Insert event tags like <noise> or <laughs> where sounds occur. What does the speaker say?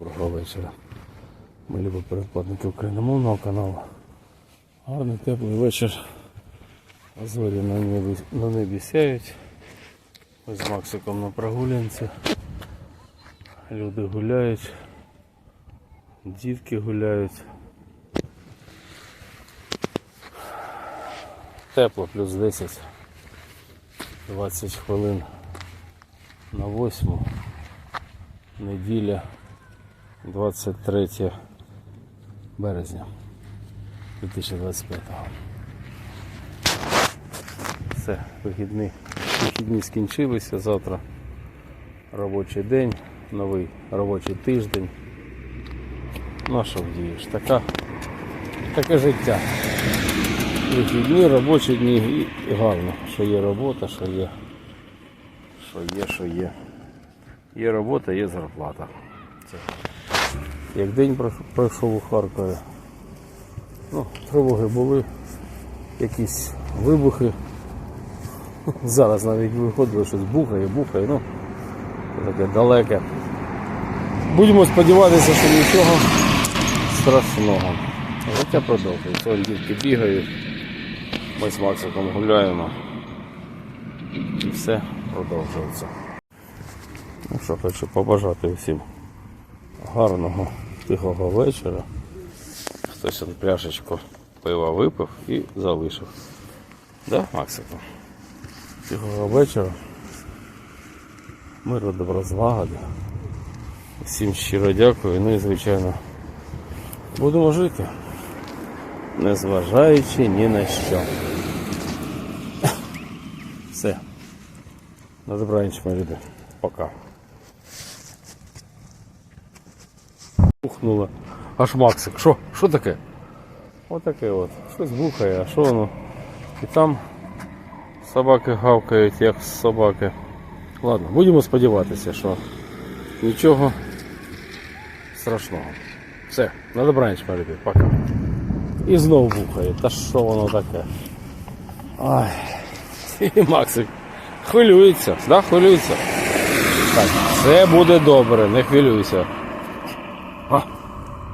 Доброго вечора. Ми любі передплатники україномовного каналу. Гарний теплий вечір. Зорі на небі, на небі сяють. Ми з Максиком на прогулянці. Люди гуляють. Дітки гуляють. Тепло, плюс 10. 20 хвилин на 8. Неділя 23 березня 2025 Все, вихідні, вихідні скінчилися. Завтра робочий день, новий робочий тиждень. Ну що вдієш? Така, таке життя. Вихідні, робочі дні і гарно, що є робота, що є, що є, що є. Є робота, є зарплата. Це як день пройшов у Харкові. Ну, тривоги були, якісь вибухи. <laughs> Зараз навіть виходило, щось бухає, бухає, ну таке далеке. Будемо сподіватися, що нічого страшного. Життя продовжується. Ось дітки бігають. Ми з Максиком гуляємо. І все продовжується. Ну що, хочу побажати всім гарного тихого вечора. Хтось он пляшечку пива випив і залишив. Да, Максику? Тихого вечора. Миру добра. Всім щиро дякую. Ну і звичайно будемо жити. Незважаючи ні на що. Все. На добраніч, мої люди. Пока. Бухнуло. Аж Максик. Що? Що таке? Отаке от. Щось бухає, а що воно? І там собаки гавкають, як собаки. Ладно, будемо сподіватися, що нічого страшного. Все, на добраніч, мої любі. Пока. І знов бухає. Та що воно таке? Ай. І Максик хвилюється, да, хвилюється. Так, все буде добре, не хвилюйся. А,